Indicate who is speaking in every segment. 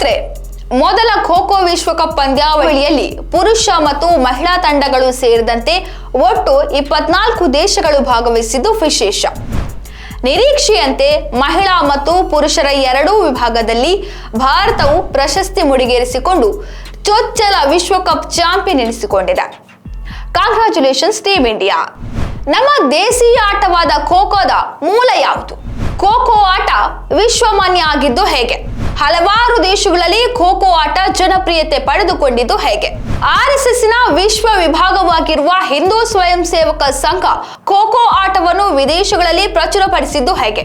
Speaker 1: ಸ್ನೇಹಿತರೆ ಮೊದಲ ಖೋ ಖೋ ವಿಶ್ವಕಪ್ ಪಂದ್ಯಾವಳಿಯಲ್ಲಿ ಪುರುಷ ಮತ್ತು ಮಹಿಳಾ ತಂಡಗಳು ಸೇರಿದಂತೆ ಒಟ್ಟು ಇಪ್ಪತ್ನಾಲ್ಕು ದೇಶಗಳು ಭಾಗವಹಿಸಿದ್ದು ವಿಶೇಷ. ನಿರೀಕ್ಷೆಯಂತೆ ಮಹಿಳಾ ಮತ್ತು ಪುರುಷರ ಎರಡೂ ವಿಭಾಗದಲ್ಲಿ ಭಾರತವು ಪ್ರಶಸ್ತಿ ಮುಡಿಗೇರಿಸಿಕೊಂಡು ಚೊಚ್ಚಲ ವಿಶ್ವಕಪ್ ಚಾಂಪಿಯನ್ ಎನಿಸಿಕೊಂಡಿದೆ. ಕಾಂಗ್ರಾಚುಲೇಷನ್ಸ್ ಟೀಮ್ ಇಂಡಿಯಾ ನಮ್ಮ ದೇಶೀಯ ಆಟವಾದ ಖೋಖೋದ ಮೂಲ ಯಾವುದು? ಖೋಖೋ ಆಟ ವಿಶ್ವಮಾನ್ಯ ಆಗಿದ್ದು ಹೇಗೆ? ಹಲವಾರು ದೇಶಗಳಲ್ಲಿ ಖೋಖೋ ಆಟ ಜನಪ್ರಿಯತೆ ಪಡೆದುಕೊಂಡಿದ್ದು ಹೇಗೆ? ಆರ್ ಎಸ್ ಎಸ್ ವಿಶ್ವ ವಿಭಾಗವಾಗಿರುವ ಹಿಂದೂ ಸ್ವಯಂ ಸೇವಕ ಸಂಘ ಖೋಖೋ ಆಟವನ್ನು ವಿದೇಶಗಳಲ್ಲಿ ಪ್ರಚುರಪಡಿಸಿದ್ದು ಹೇಗೆ?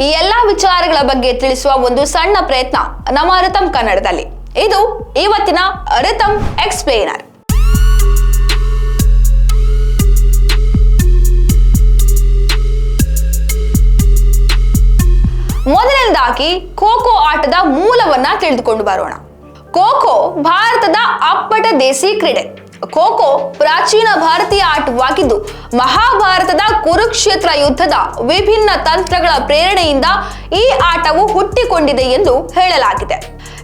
Speaker 1: ಈ ಎಲ್ಲಾ ವಿಚಾರಗಳ ಬಗ್ಗೆ ತಿಳಿಸುವ ಒಂದು ಸಣ್ಣ ಪ್ರಯತ್ನ ನಮ್ಮ ಕನ್ನಡದಲ್ಲಿ. ಇದು ಇವತ್ತಿನ ರಿತಮ್ ಎಕ್ಸ್ಪ್ಲೇನರ್. ಮೊದಲನೇದಾಗಿ ಖೋಖೋ ಆಟದ ಮೂಲವನ್ನ ತಿಳಿದುಕೊಂಡು ಬರೋಣ. ಖೋಖೋ ಭಾರತದ ಅಪ್ಪಟ ದೇಸಿ ಕ್ರೀಡೆ. ಖೋಖೋ ಪ್ರಾಚೀನ ಭಾರತೀಯ ಆಟವಾಗಿದ್ದು, ಮಹಾಭಾರತದ ಕುರುಕ್ಷೇತ್ರ ಯುದ್ಧದ ವಿಭಿನ್ನ ತಂತ್ರಗಳ ಪ್ರೇರಣೆಯಿಂದ ಈ ಆಟವು ಹುಟ್ಟಿಕೊಂಡಿದೆ ಎಂದು ಹೇಳಲಾಗಿದೆ.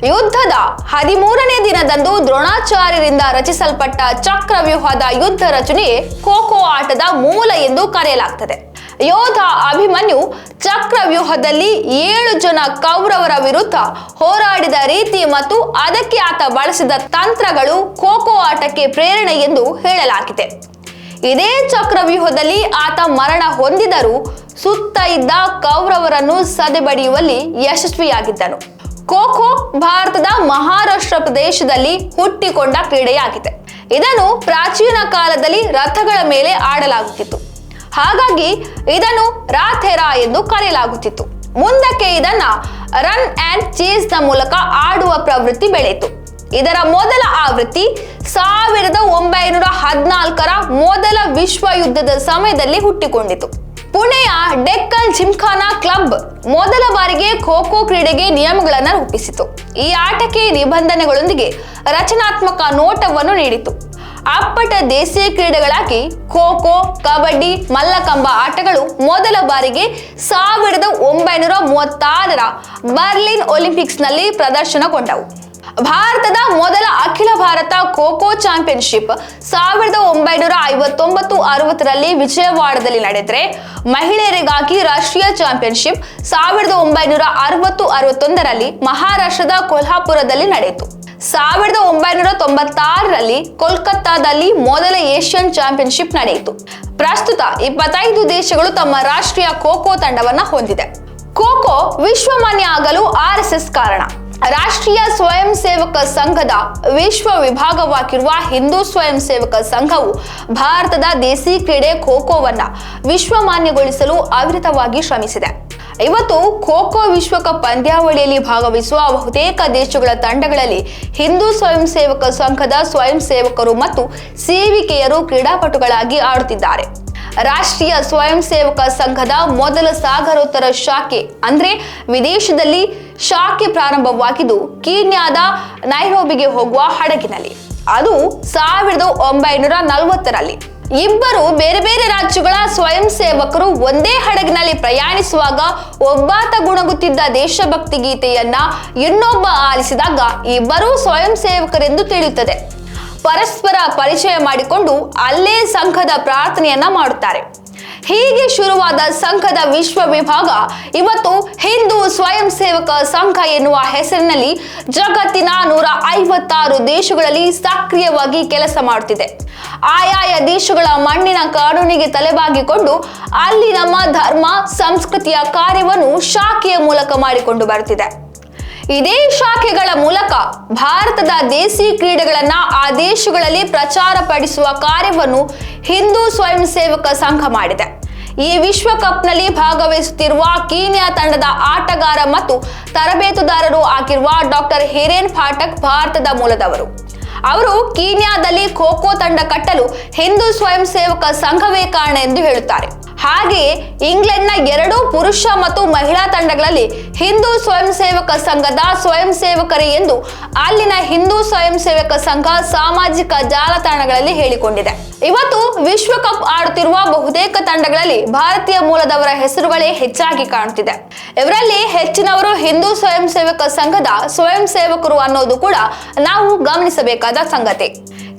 Speaker 1: ಯುದ್ಧದ ಹದಿಮೂರನೇ ದಿನದಂದು ದ್ರೋಣಾಚಾರ್ಯರಿಂದ ರಚಿಸಲ್ಪಟ್ಟ ಚಕ್ರವ್ಯೂಹದ ಯುದ್ಧ ರಚನೆಯೇ ಖೋಖೋ ಆಟದ ಮೂಲ ಎಂದು ಕರೆಯಲಾಗ್ತದೆ. ಯೋಧ ಅಭಿಮನ್ಯು ಚಕ್ರವ್ಯೂಹದಲ್ಲಿ ಏಳು ಜನ ಕೌರವರ ವಿರುದ್ಧ ಹೋರಾಡಿದ ರೀತಿ ಮತ್ತು ಅದಕ್ಕೆ ಆತ ಬಳಸಿದ ತಂತ್ರಗಳು ಖೋಖೋ ಆಟಕ್ಕೆ ಪ್ರೇರಣೆ ಎಂದು ಹೇಳಲಾಗಿದೆ. ಇದೇ ಚಕ್ರವ್ಯೂಹದಲ್ಲಿ ಆತ ಮರಣ ಹೊಂದಿದರೂ ಸುತ್ತ ಇದ್ದ ಕೌರವರನ್ನು ಸದೆಬಡಿಯುವಲ್ಲಿ ಯಶಸ್ವಿಯಾಗಿದ್ದನು. ಖೋಖೋ ಭಾರತದ ಮಹಾರಾಷ್ಟ್ರ ಪ್ರದೇಶದಲ್ಲಿ ಹುಟ್ಟಿಕೊಂಡ ಕ್ರೀಡೆಯಾಗಿದೆ. ಇದನ್ನು ಪ್ರಾಚೀನ ಕಾಲದಲ್ಲಿ ರಥಗಳ ಮೇಲೆ ಆಡಲಾಗುತ್ತಿತ್ತು. ಹಾಗಾಗಿ ಇದನ್ನು ರಾಥೆರಾ ಎಂದು ಕರೆಯಲಾಗುತ್ತಿತ್ತು. ಮುಂದಕ್ಕೆ ಇದನ್ನ ರನ್ ಅಂಡ್ ಚೇಸ್ನ ಮೂಲಕ ಆಡುವ ಪ್ರವೃತ್ತಿ ಬೆಳೆಯಿತು. ಇದರ ಮೊದಲ ಆವೃತ್ತಿ ಸಾವಿರದ ಒಂಬೈನೂರ ಹದಿನಾಲ್ಕರ ಮೊದಲ ವಿಶ್ವ ಯುದ್ಧದ ಸಮಯದಲ್ಲಿ ಹುಟ್ಟಿಕೊಂಡಿತು. ಪುಣೆಯ ಡೆಕ್ಕನ್ ಜಿಮ್ಖಾನಾ ಕ್ಲಬ್ ಮೊದಲ ಬಾರಿಗೆ ಖೋ ಖೋ ಕ್ರೀಡೆಗೆ ನಿಯಮಗಳನ್ನು ರೂಪಿಸಿತು. ಈ ಆಟಕ್ಕೆ ನಿಬಂಧನೆಗಳೊಂದಿಗೆ ರಚನಾತ್ಮಕ ನೋಟವನ್ನು ನೀಡಿತು. ಅಪ್ಪಟ ದೇಶೀಯ ಕ್ರೀಡೆಗಳಾಗಿ ಖೋ ಖೋ ಕಬಡ್ಡಿ, ಮಲ್ಲಕಂಬ ಆಟಗಳು ಮೊದಲ ಬಾರಿಗೆ ಸಾವಿರದ ಒಂಬೈನೂರ ಮೂವತ್ತಾರರ ಬರ್ಲಿನ್ ಒಲಿಂಪಿಕ್ಸ್ನಲ್ಲಿ ಪ್ರದರ್ಶನಗೊಂಡವು. ಭಾರತದ ಮೊದಲ ಅಖಿಲ ಭಾರತ ಖೋ ಖೋ ಚಾಂಪಿಯನ್ಶಿಪ್ ಸಾವಿರದ ಒಂಬೈನೂರ ಐವತ್ತೊಂಬತ್ತು ಅರವತ್ತರಲ್ಲಿ ವಿಜಯವಾಡದಲ್ಲಿ ನಡೆದರೆ ಮಹಿಳೆಯರಿಗಾಗಿ ರಾಷ್ಟ್ರೀಯ ಚಾಂಪಿಯನ್ಶಿಪ್ ಸಾವಿರದ ಒಂಬೈನೂರ ಅರವತ್ತು ಅರವತ್ತೊಂದರಲ್ಲಿ ಮಹಾರಾಷ್ಟ್ರದ ಕೊಲ್ಹಾಪುರದಲ್ಲಿ ನಡೆಯಿತು. ಸಾವಿರದ ಒಂಬೈನೂರ ತೊಂಬತ್ತಾರರಲ್ಲಿ ಕೋಲ್ಕತ್ತಾದಲ್ಲಿ ಮೊದಲ ಏಷ್ಯನ್ ಚಾಂಪಿಯನ್ಶಿಪ್ ನಡೆಯಿತು. ಪ್ರಸ್ತುತ ಇಪ್ಪತ್ತೈದು ದೇಶಗಳು ತಮ್ಮ ರಾಷ್ಟ್ರೀಯ ಖೋಖೋ ತಂಡವನ್ನ ಹೊಂದಿದೆ. ಖೋಖೋ ವಿಶ್ವಮಾನ್ಯ ಆಗಲು ಆರ್ ಎಸ್ ಎಸ್ ಕಾರಣ. ರಾಷ್ಟ್ರೀಯ ಸ್ವಯಂ ಸೇವಕ ಸಂಘದ ವಿಶ್ವ ವಿಭಾಗವಾಗಿರುವ ಹಿಂದೂ ಸ್ವಯಂ ಸೇವಕ ಸಂಘವು ಭಾರತದ ದೇಸಿ ಕ್ರೀಡೆ ಖೋ ಖೋವನ್ನ ವಿಶ್ವಮಾನ್ಯಗೊಳಿಸಲು ಅವಿರತವಾಗಿ ಶ್ರಮಿಸಿದೆ. ಇವತ್ತು ಖೋ ಖೋ ವಿಶ್ವಕಪ್ ಪಂದ್ಯಾವಳಿಯಲ್ಲಿ ಭಾಗವಹಿಸುವ ಬಹುತೇಕ ದೇಶಗಳ ತಂಡಗಳಲ್ಲಿ ಹಿಂದೂ ಸ್ವಯಂ ಸೇವಕ ಸಂಘದ ಸ್ವಯಂ ಸೇವಕರು ಮತ್ತು ಸೇವಿಕೆಯರು ಕ್ರೀಡಾಪಟುಗಳಾಗಿ ಆಡುತ್ತಿದ್ದಾರೆ. ರಾಷ್ಟ್ರೀಯ ಸ್ವಯಂ ಸೇವಕ ಸಂಘದ ಮೊದಲ ಸಾಗರೋತ್ತರ ಶಾಖೆ, ಅಂದ್ರೆ ವಿದೇಶದಲ್ಲಿ ಶಾಖೆ ಪ್ರಾರಂಭವಾಗಿದ್ದು, ಕೀನ್ಯಾದ ನೈರೋಬಿಗೆ ಹೋಗುವ ಹಡಗಿನಲ್ಲಿ. ಅದು ಸಾವಿರದ ಒಂಬೈನೂರ ನಲವತ್ತರಲ್ಲಿ. ಇಬ್ಬರು ಬೇರೆ ಬೇರೆ ರಾಜ್ಯಗಳ ಸ್ವಯಂ ಸೇವಕರು ಒಂದೇ ಹಡಗಿನಲ್ಲಿ ಪ್ರಯಾಣಿಸುವಾಗ ಒಬ್ಬಾತ ಗುಣಗುತ್ತಿದ್ದ ದೇಶಭಕ್ತಿ ಗೀತೆಯನ್ನ ಇನ್ನೊಬ್ಬ ಆಲಿಸಿದಾಗ ಇಬ್ಬರೂ ಸ್ವಯಂ ಸೇವಕರೆಂದು ತಿಳಿಯುತ್ತದೆ. ಪರಸ್ಪರ ಪರಿಚಯ ಮಾಡಿಕೊಂಡು ಅಲ್ಲೇ ಸಂಘದ ಪ್ರಾರ್ಥನೆಯನ್ನ ಮಾಡುತ್ತಾರೆ. ಹೀಗೆ ಶುರುವಾದ ಸಂಘದ ವಿಶ್ವ ವಿಭಾಗ ಇವತ್ತು ಹಿಂದೂ ಸ್ವಯಂ ಸೇವಕ ಸಂಘ ಎನ್ನುವ ಹೆಸರಿನಲ್ಲಿ ಜಗತ್ತಿನ ನೂರ ಐವತ್ತಾರು ದೇಶಗಳಲ್ಲಿ ಸಕ್ರಿಯವಾಗಿ ಕೆಲಸ ಮಾಡುತ್ತಿದೆ. ಆಯಾಯ ದೇಶಗಳ ಮಣ್ಣಿನ ಕಾನೂನಿಗೆ ತಲೆಬಾಗಿಕೊಂಡು ಅಲ್ಲಿ ನಮ್ಮ ಧರ್ಮ, ಸಂಸ್ಕೃತಿಯ ಕಾರ್ಯವನ್ನು ಶಾಖೆಯ ಮೂಲಕ ಮಾಡಿಕೊಂಡು ಬರುತ್ತಿದೆ. ಇದೇ ಶಾಖೆಗಳ ಮೂಲಕ ಭಾರತದ ದೇಸಿ ಕ್ರೀಡೆಗಳನ್ನ ಆ ದೇಶಗಳಲ್ಲಿ ಪ್ರಚಾರ ಪಡಿಸುವ ಕಾರ್ಯವನ್ನು ಹಿಂದೂ ಸ್ವಯಂ ಸೇವಕ ಸಂಘ ಮಾಡಿದೆ. ಈ ವಿಶ್ವಕಪ್ನಲ್ಲಿ ಭಾಗವಹಿಸುತ್ತಿರುವ ಕೀನ್ಯಾ ತಂಡದ ಆಟಗಾರ ಮತ್ತು ತರಬೇತುದಾರರು ಆಗಿರುವ ಡಾಕ್ಟರ್ ಹಿರೇನ್ ಫಾಟಕ್ ಭಾರತದ ಮೂಲದವರು. ಅವರು ಕೀನ್ಯಾದಲ್ಲಿ ಖೋ ಖೋ ತಂಡ ಕಟ್ಟಲು ಹಿಂದೂ ಸ್ವಯಂ ಸೇವಕ ಸಂಘವೇ ಕಾರಣ ಎಂದು ಹೇಳುತ್ತಾರೆ. ಹಾಗೆಯೇ ಇಂಗ್ಲೆಂಡ್ನ ಎರಡೂ ಪುರುಷ ಮತ್ತು ಮಹಿಳಾ ತಂಡಗಳಲ್ಲಿ ಹಿಂದೂ ಸ್ವಯಂ ಸೇವಕ ಸಂಘದ ಸ್ವಯಂ ಸೇವಕರೇ ಎಂದು ಅಲ್ಲಿನ ಹಿಂದೂ ಸ್ವಯಂ ಸೇವಕ ಸಂಘ ಸಾಮಾಜಿಕ ಜಾಲತಾಣಗಳಲ್ಲಿ ಹೇಳಿಕೊಂಡಿದೆ. ಇವತ್ತು ವಿಶ್ವಕಪ್ ಆಡುತ್ತಿರುವ ಬಹುತೇಕ ತಂಡಗಳಲ್ಲಿ ಭಾರತೀಯ ಮೂಲದವರ ಹೆಸರುಗಳೇ ಹೆಚ್ಚಾಗಿ ಕಾಣುತ್ತಿದೆ ಇವರಲ್ಲಿ ಹೆಚ್ಚಿನವರು ಹಿಂದೂ ಸ್ವಯಂ ಸೇವಕ ಸಂಘದ ಸ್ವಯಂ ಸೇವಕರು ಅನ್ನೋದು ಕೂಡ ನಾವು ಗಮನಿಸಬೇಕಾದ ಸಂಗತಿ.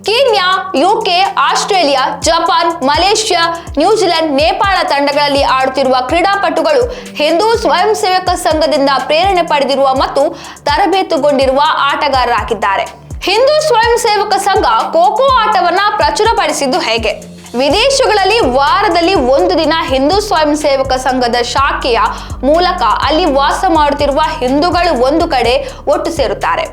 Speaker 1: Kenya, UK, Australia, Japan, Malaysia, New Zealand, Nepal ತಂಡಗಳಲ್ಲಿ ಆಡುತ್ತಿರುವ ಕ್ರೀಡಾಪಟುಗಳು ಹಿಂದೂ ಸ್ವಯಂ ಸೇವಕ ಸಂಘದಿಂದ ಪ್ರೇರಣೆ ಪಡೆದಿರುವ ಮತ್ತು ತರಬೇತುಗೊಂಡಿರುವ ಆಟಗಾರರಾಗಿದ್ದಾರೆ. ಹಿಂದೂ ಸ್ವಯಂ ಸೇವಕ ಸಂಘ ಖೋಖೋ ಆಟವನ್ನ ಪ್ರಚುರಪಡಿಸಿದ್ದು ಹೇಗೆ? ವಿದೇಶಗಳಲ್ಲಿ ವಾರದಲ್ಲಿ ಒಂದು ದಿನ ಹಿಂದೂ ಸ್ವಯಂ ಸೇವಕ ಸಂಘದ ಶಾಖೆಯ ಮೂಲಕ ಅಲ್ಲಿ ವಾಸ ಮಾಡುತ್ತಿರುವ ಹಿಂದೂಗಳು ಒಂದು ಕಡೆ ಒಟ್ಟು ಸೇರುತ್ತಾರೆ.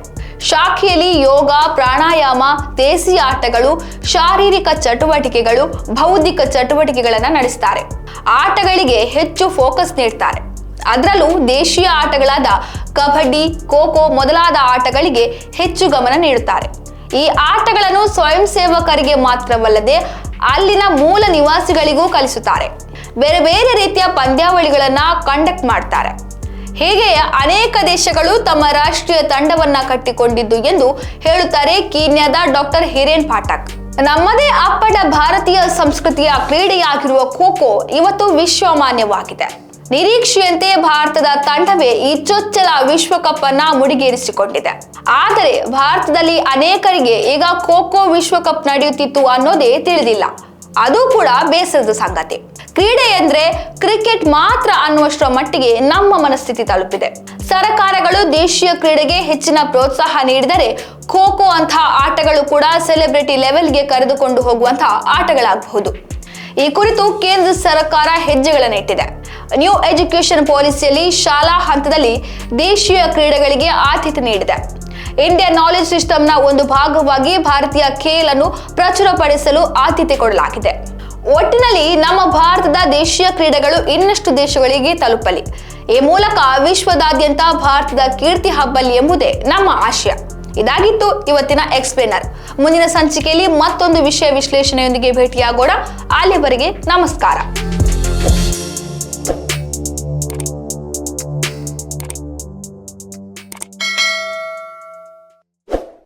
Speaker 1: ಶಾಖೆಯಲ್ಲಿ ಯೋಗ, ಪ್ರಾಣಾಯಾಮ, ದೇಸಿ ಆಟಗಳು, ಶಾರೀರಿಕ ಚಟುವಟಿಕೆಗಳು, ಬೌದ್ಧಿಕ ಚಟುವಟಿಕೆಗಳನ್ನು ನಡೆಸ್ತಾರೆ. ಆಟಗಳಿಗೆ ಹೆಚ್ಚು ಫೋಕಸ್ ನೀಡ್ತಾರೆ. ಅದರಲ್ಲೂ ದೇಶೀಯ ಆಟಗಳಾದ ಕಬಡ್ಡಿ ಖೋ ಮೊದಲಾದ ಆಟಗಳಿಗೆ ಹೆಚ್ಚು ಗಮನ ನೀಡುತ್ತಾರೆ. ಈ ಆಟಗಳನ್ನು ಸ್ವಯಂ ಸೇವಕರಿಗೆ ಮಾತ್ರವಲ್ಲದೆ ಅಲ್ಲಿನ ಮೂಲ ನಿವಾಸಿಗಳಿಗೂ ಕಲಿಸುತ್ತಾರೆ. ಬೇರೆ ಬೇರೆ ರೀತಿಯ ಪಂದ್ಯಾವಳಿಗಳನ್ನು ಕಂಡಕ್ಟ್ ಮಾಡ್ತಾರೆ. ಹೀಗೆ ಅನೇಕ ದೇಶಗಳು ತಮ್ಮ ರಾಷ್ಟ್ರೀಯ ತಂಡವನ್ನ ಕಟ್ಟಿಕೊಂಡಿದ್ದು ಎಂದು ಹೇಳುತ್ತಾರೆ ಕೀನ್ಯಾದ ಡಾಕ್ಟರ್ ಹಿರೇನ್ ಪಾಠಕ್. ನಮ್ಮದೇ ಅಪ್ಪಟ ಭಾರತೀಯ ಸಂಸ್ಕೃತಿಯ ಕ್ರೀಡೆಯಾಗಿರುವ ಖೋ ಖೋ ಇವತ್ತು ವಿಶ್ವಮಾನ್ಯವಾಗಿದೆ. ನಿರೀಕ್ಷೆಯಂತೆ ಭಾರತದ ತಂಡವೇ ಈ ಚೊಚ್ಚಲ ವಿಶ್ವಕಪ್ ಅನ್ನ ಮುಡಿಗೇರಿಸಿಕೊಂಡಿದೆ. ಆದರೆ ಭಾರತದಲ್ಲಿ ಅನೇಕರಿಗೆ ಈಗ ಖೋ ವಿಶ್ವಕಪ್ ನಡೆಯುತ್ತಿತ್ತು ಅನ್ನೋದೇ ತಿಳಿದಿಲ್ಲ. ಅದು ಕೂಡ ಬೇಸರದ ಸಂಗತಿ. ಕ್ರೀಡೆ ಎಂದ್ರೆ ಕ್ರಿಕೆಟ್ ಮಾತ್ರ ಅನ್ನುವಷ್ಟರ ಮಟ್ಟಿಗೆ ನಮ್ಮ ಮನಸ್ಥಿತಿ ತಲುಪಿದೆ. ಸರಕಾರಗಳು ದೇಶೀಯ ಕ್ರೀಡೆಗೆ ಹೆಚ್ಚಿನ ಪ್ರೋತ್ಸಾಹ ನೀಡಿದರೆ ಖೋ ಖೋ ಅಂತಹ ಆಟಗಳು ಕೂಡ ಸೆಲೆಬ್ರಿಟಿ ಲೆವೆಲ್ಗೆ ಕರೆದುಕೊಂಡು ಹೋಗುವಂತಹ ಆಟಗಳಾಗಬಹುದು. ಈ ಕುರಿತು ಕೇಂದ್ರ ಸರ್ಕಾರ ಹೆಜ್ಜೆಗಳನ್ನು ಇಟ್ಟಿದೆ. ನ್ಯೂ ಎಜುಕೇಶನ್ ಪಾಲಿಸಿಯಲ್ಲಿ ಶಾಲಾ ಹಂತದಲ್ಲಿ ದೇಶೀಯ ಕ್ರೀಡೆಗಳಿಗೆ ಆದ್ಯತೆ ನೀಡಿದೆ. ಇಂಡಿಯನ್ ನಾಲೆಜ್ ಸಿಸ್ಟಮ್ನ ಒಂದು ಭಾಗವಾಗಿ ಭಾರತೀಯ ಖೇಲ್ ಅನ್ನು ಪ್ರಚುರಪಡಿಸಲು ಆದ್ಯತೆ ಕೊಡಲಾಗಿದೆ. ಒಟ್ಟಿನಲ್ಲಿ ನಮ್ಮ ಭಾರತದ ದೇಶೀಯ ಕ್ರೀಡೆಗಳು ಇನ್ನಷ್ಟು ದೇಶಗಳಿಗೆ ತಲುಪಲಿ. ಈ ಮೂಲಕ ವಿಶ್ವದಾದ್ಯಂತ ಭಾರತದ ಕೀರ್ತಿ ಹಬ್ಬಲಿ ಎಂಬುದೇ ನಮ್ಮ ಆಶಯ. ಇದಾಗಿತ್ತು ಇವತ್ತಿನ ಎಕ್ಸ್ಪ್ಲೇನರ್ ಮುಂದಿನ ಸಂಚಿಕೆಯಲ್ಲಿ ಮತ್ತೊಂದು ವಿಷಯ ವಿಶ್ಲೇಷಣೆಯೊಂದಿಗೆ ಭೇಟಿಯಾಗೋಣ. ಅಲ್ಲಿವರೆಗೆ ನಮಸ್ಕಾರ.